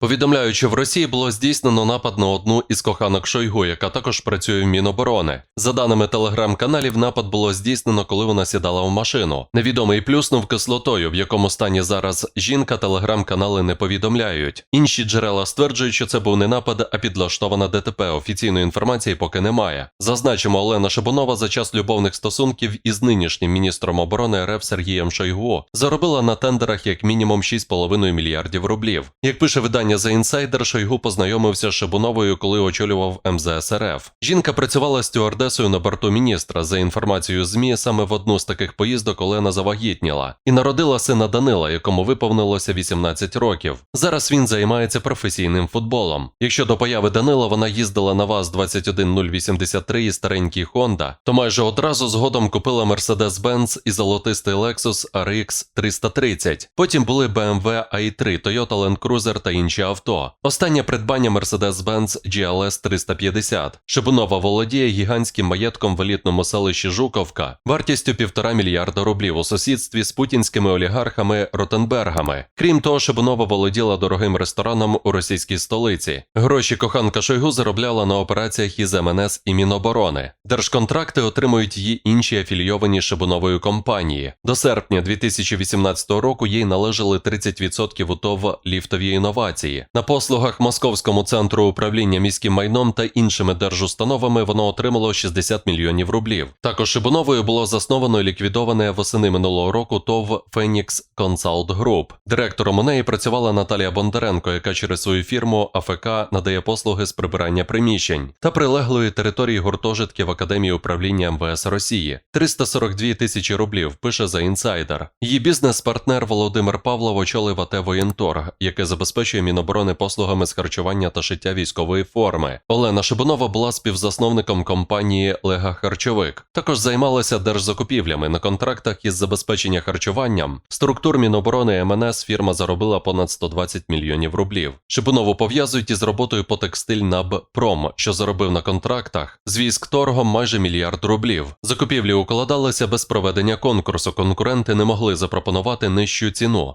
Повідомляю, що в Росії було здійснено напад на одну із коханок Шойгу, яка також працює в Міноборони. За даними телеграм-каналів, напад було здійснено, коли вона сідала в машину. Невідомий плюснув кислотою, в якому стані зараз жінка, телеграм-канали не повідомляють. Інші джерела стверджують, що це був не напад, а підлаштована ДТП. Офіційної інформації поки немає. Зазначимо, Олена Шибунова за час любовних стосунків із нинішнім міністром оборони РФ Сергієм Шойгу заробила на тендерах як мінімум 6,5 мільярдів рублів. Як пише видання The Insider, Шойгу познайомився з Шибуновою, коли очолював МЗС РФ. Жінка працювала стюардесою на борту міністра. За інформацією ЗМІ, саме в одну з таких поїздок Олена завагітніла і народила сина Данила, якому виповнилося 18 років. Зараз він займається професійним футболом. Якщо до появи Данила вона їздила на ВАЗ 21083 і старенький Honda, то майже одразу згодом купила Mercedes-Benz і золотистий Lexus RX 330. Потім були BMW i3, Toyota Land Cruiser та інші авто. Останнє придбання Mercedes-Benz GLS 350. Шибунова володіє гігантським маєтком в елітному селищі Жуковка вартістю півтора мільярда рублів у сусідстві з путінськими олігархами Ротенбергами. Крім того, Шибунова володіла дорогим рестораном у російській столиці. Гроші коханка Шойгу заробляла на операціях із МНС і Міноборони. Держконтракти отримують її інші афілійовані Шибуновою компанії. До серпня 2018 року їй належали 30% у ТОВ ліфтові інновації. На послугах Московському центру управління міським майном та іншими держустановами воно отримало 60 мільйонів рублів. Також Шибуновою було засновано і ліквідоване восени минулого року ТОВ Фенікс Consult Group. Директором у неї працювала Наталія Бондаренко, яка через свою фірму АФК надає послуги з прибирання приміщень та прилеглої території гуртожитків Академії управління МВС Росії 342 тисячі рублів. Пише за інсайдер. Її бізнес-партнер Володимир Павлов очолив АТ «Воєнторг», яке забезпечує Міноборони послугами з харчування та шиття військової форми. Олена Шибунова була співзасновником компанії Лега Харчовик. Також займалася держзакупівлями на контрактах із забезпечення харчуванням. Структур Міноборони МНС фірма заробила понад 120 мільйонів рублів. Шибунову пов'язують із роботою по текстиль НАБ Пром, що заробив на контрактах з військ торгом майже мільярд рублів. Закупівлі укладалися без проведення конкурсу. Конкуренти не могли запропонувати нижчу ціну.